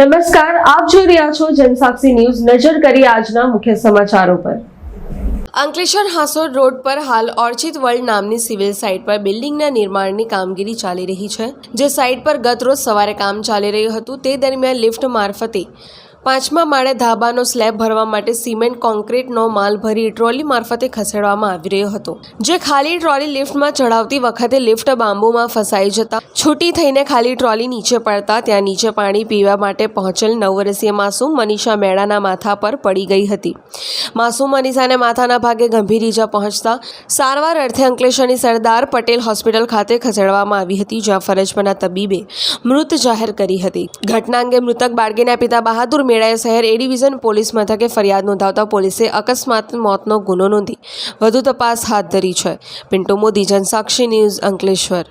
નમસ્કાર, આપ જોઈ રહ્યા છો જનસાક્ષી ન્યૂઝ નજર કરી આજના મુખ્ય સમાચારો પર. અંકલેશ્વર હાંસોડ રોડ પર હાલ ઓર્ચિડ વર્લ્ડ નામની સિવિલ સાઇટ પર બિલ્ડિંગના નિર્માણની કામગીરી ચાલી રહી છે. જે સાઇટ પર ગત રોજ સવારે કામ ચાલી રહ્યું હતું, તે દરમિયાન લિફ્ટ મારફતે પાંચમા માળે ધાબાનો સ્લેબ ભરવા માટે સિમેન્ટ કોન્ક્રીટનો માલ ભરી ટ્રોલી મારફતે ખસેડવામાં આવી રહ્યો હતો. જે ખાલી ટ્રોલી લિફ્ટમાં ચડાવતી વખતે લિફ્ટ બાંબુમાં ફસાઈ જતા, છૂટી થઈને ખાલી ટ્રોલી નીચે પડતા, ત્યાં નીચે પાણી પીવા માટે પહોંચેલ નવ વર્ષીય માસૂમ મનીષા મેળાના માથા પર પડી ગઈ હતી. માસૂમ અનીસાને માથાના ભાગે ગંભીર ઈજા પહોંચતા સારવાર અર્થે અંકલેશ્વરની સરદાર પટેલ હોસ્પિટલ ખાતે ખસેડવામાં આવી હતી, જ્યાં ફરજ તબીબે મૃત જાહેર કરી હતી. ઘટના અંગે મૃતક બાળકીના પિતા બહાદુર મેળાએ શહેર એ ડિવિઝન પોલીસ મથકે ફરિયાદ નોંધાવતા પોલીસે અકસ્માત મોતનો ગુનો નોંધી વધુ તપાસ હાથ ધરી છે. પિન્ટુ મોદી, જનસાક્ષી ન્યૂઝ અંકલેશ્વર.